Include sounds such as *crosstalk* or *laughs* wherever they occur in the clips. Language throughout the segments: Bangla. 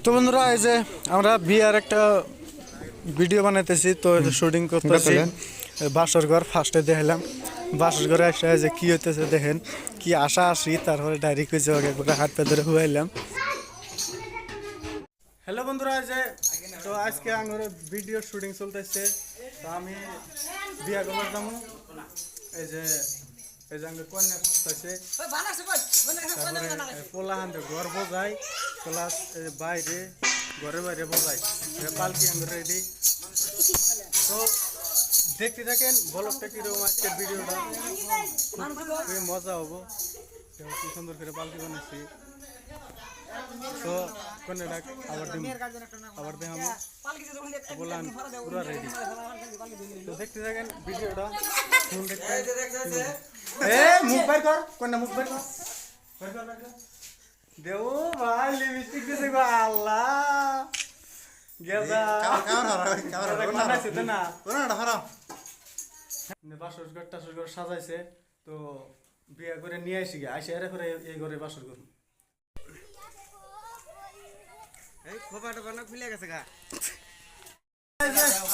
তো বন্ধুরা এই যে আমরা বিয়ার একটা ভিডিও বানাইতেছি তো শুটিং করতেছি। বাসর ঘর ফার্স্টে দেখালাম বাসর ঘরে এসে যে কি হইতেছে দেখেন কি আশা আসি তারপরে ডাইরেক্ট হয়েছে ওকে একবার হাত পা ধরে হুয়াইলাম। হ্যালো বন্ধুরা এই যে তো আজকে আমার ভিডিও শুটিং চলতেছে তো আমি বিয়া করার যাব। এই যে এই যে আমার কন্যা ফার্স্ট তারপরে পোলাহান ঘর বোঝাই প্লাস বাইরে ঘরে বাইরে বোঝাই পালকি আমি রেডি তো দেখতে থাকেন ব্লগটা কীরকম আজকের ভিডিওটা। খুবই মজা হব। কি সুন্দর করে পালকি বানাচ্ছি তো কোনে ডাক আবার দিম। আবার দেখাম। বললাম পুরো রেডি তো দেখতে থাকেন ভিডিওটা। ফুল দেখতে এ মুখ বাইর কর মুখ বাইর কর বাইর কর, বাইর কর। দেও ভাই লিপস্টিক দিছে গো আল্লাহ। গেদা *laughs* না? বাসর ঘর টাসর ঘর সাজাইছে তো বিয়া করে নিয়ে আসি গে আইসে এরে করে এই ঘরে বাসর ঘর। এই খোপাটা বানা খুলে গেছে গা।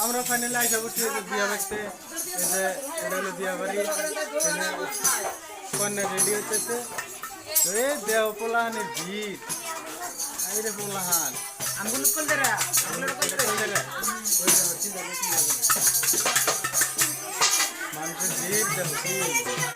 আমরা ফাইনালি আইসা করছি বিয়া দেখতে এই যে এটা হলো বিয়া বাড়ি। কন্যা রেডি হচ্ছে এ দেও পোলাহানের ভিড় এই রে। পোলাহান আমগুলো কোন দেরা আমগুলো কোন দেরা মানুষের ভিড় ভিড়